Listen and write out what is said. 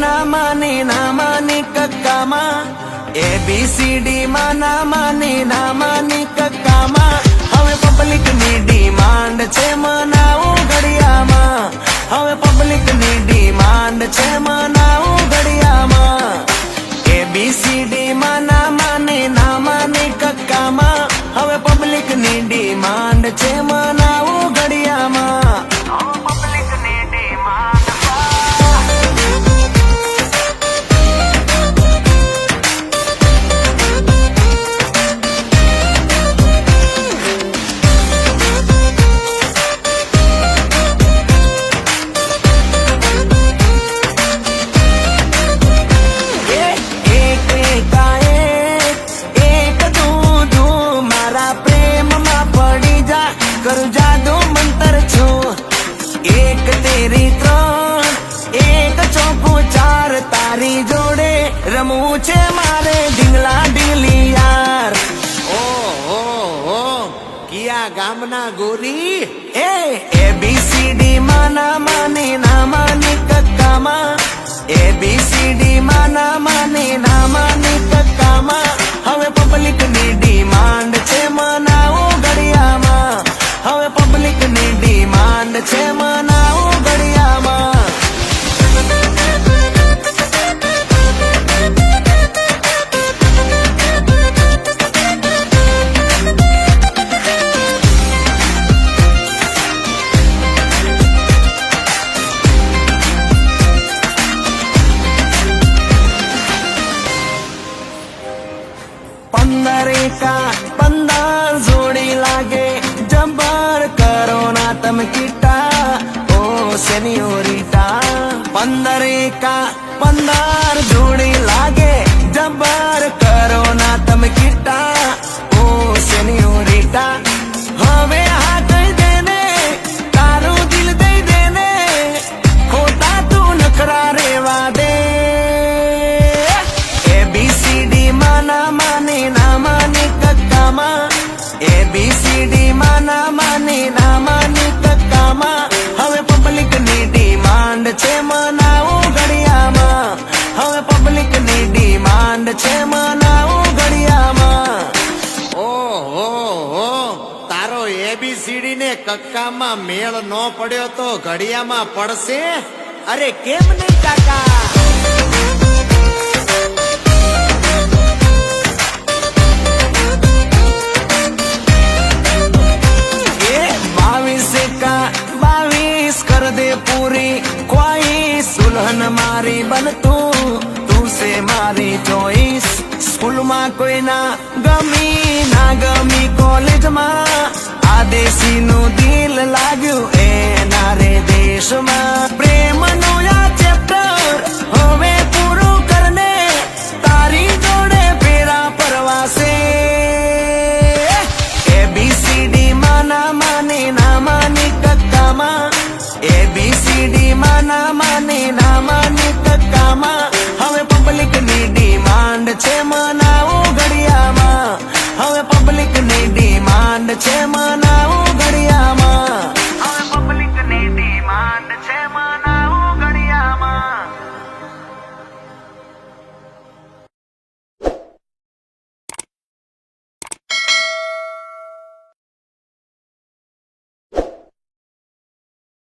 ના માને ના માને કક્કામાં એબીસીડી માં ના માને ના માને કક્કામાં. હવે પબ્લિકની ડિમાન્ડ છે મનાવું ઘડિયામાં. હવે પબ્લિકની ડિમાન્ડ છે મનાવું ઘડિયામાં. એબીસીડી ના માને ના કક્કામાં. હવે પબ્લિકની ડિમાન્ડ છે મના પ્રેમમાં પડી જા, કરું જાદુ મંતર છું. એક તેરી ત્રણ, એક ચોખ્ખું ચાર, તારી જોડે રમવું છે મારે ઢીંગલા ઢીંગલી યાર ઓ હો હો કિયા ગામના ગોરી? એ એ, બી, સી, ડી, માં, ના માની ના માની કક્કામાં એ, બી, સી, ડી, માં પંદર એકા પંદર જોડી લાગે જબર કરો ના તમે કીટા ઓ સેનિયોરિટા પંદર એકા પંદર જોડી લાગે કક્કામાં એ બી સી માં ના માની ના હવે પબ્લિકની ડિમાન્ડ છે મનાવું ઘડિયામાં. હવે પબ્લિકની ડિમાન્ડ છે મનાવું ઘડિયામાં. ઓહો તારો એબીસીડી ને કક્કામાં મેળ ન પડ્યો તો ઘડિયામાં પડશે? અરે કેમ નહીં કાકા? પૂરી કોઈ સુલહન મારી બનતું તું સે મારી ચોઈસ સ્કૂલમાં કોઈ ના ગમી ના ગમી કોલેજમાં આ દેશી નું દિલ લાગ્યું એના રે દેશમાં પ્રેમનું આ ચેપ્ટર હવે પૂરું કરને તારી જોડે ફેરા પરવાસે એબીસીડી માં ના માને ના માની કક્કામાં A B B C D માં ના માની ના માની તક્કામાં હવે પબ્લિકની ડિમાન્ડ છે મનાવું ઘડિયામાં હવે પબ્લિકની ડિમાન્ડ છે મના.